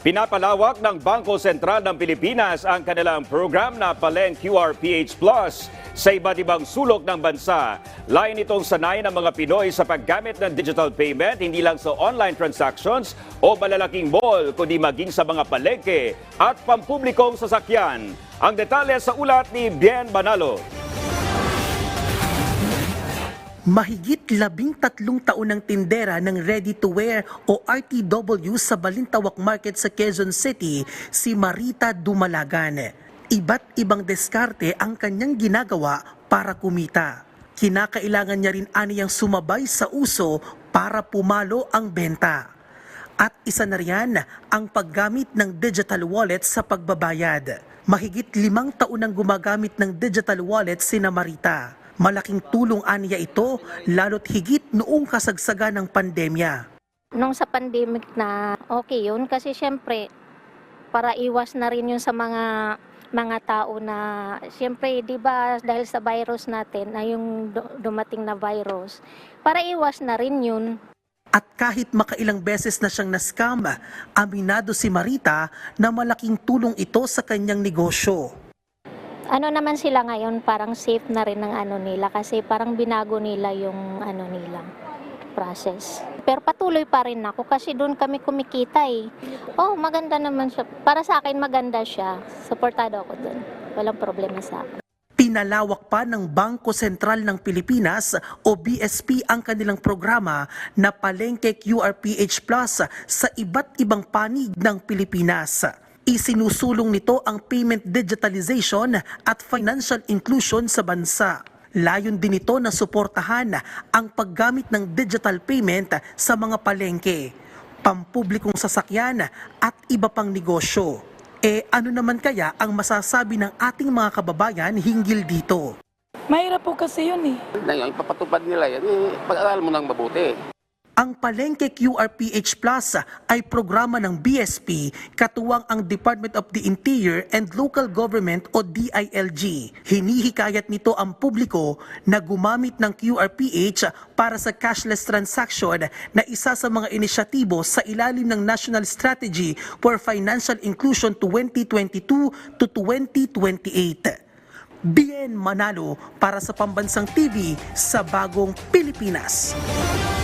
Pinapalawak ng Bangko Sentral ng Pilipinas ang kanilang program na Palen QRPH Plus sa iba't ibang sulok ng bansa. Lain itong sanay ng mga Pinoy sa paggamit ng digital payment hindi lang sa online transactions o malalaking mall kundi maging sa mga palengke at pampublikong sasakyan. Ang detalye sa ulat ni Bien Manalo. Mahigit labing tatlong taon ng tindera ng ready-to-wear o RTW sa Balintawak Market sa Quezon City, si Marita Dumalagan. Iba't ibang diskarte ang kanyang ginagawa para kumita. Kinakailangan niya rin aniyang sumabay sa uso para pumalo ang benta. At isa na riyan ang paggamit ng digital wallet sa pagbabayad. Mahigit limang taon nang gumagamit ng digital wallet si Marita. Malaking tulong aniya ito lalo't higit noong kasagsagan ng pandemya. Nung sa pandemic na okay yun kasi syempre para iwas na rin yun sa mga mga tao na syempre 'di ba dahil sa virus natin na yung du- dumating na virus para iwas na rin yun At kahit makailang beses na siyang naskam, aminado si Marita na malaking tulong ito sa kanyang negosyo. Ano naman sila ngayon parang safe na rin ng ano nila kasi parang binago nila yung ano nila process. Pero patuloy pa rin ako kasi doon kami kumikita eh. Oh, maganda naman siya. Para sa akin maganda siya. Supportado ako doon. Walang problema sa akin. Pinalawak pa ng Bangko Sentral ng Pilipinas o BSP ang kanilang programa na Palengke QRPH Plus sa iba't ibang panig ng Pilipinas. Isinusulong nito ang payment digitalization at financial inclusion sa bansa. Layon din ito na suportahan ang paggamit ng digital payment sa mga palengke, pampublikong sasakyan at iba pang negosyo. Eh ano naman kaya ang masasabi ng ating mga kababayan hinggil dito? Mahirap po kasi yun eh. na yung ipapatupad nila yan, eh, pag-aral mo ng mabuti. Ang Palengke QRPH Plus ay programa ng BSP katuwang ang Department of the Interior and Local Government o DILG. Hinihikayat nito ang publiko na gumamit ng QRPH para sa cashless transaction na isa sa mga inisyatibo sa ilalim ng National Strategy for Financial Inclusion 2022 to 2028. Bien Manalo para sa Pambansang TV sa Bagong Pilipinas.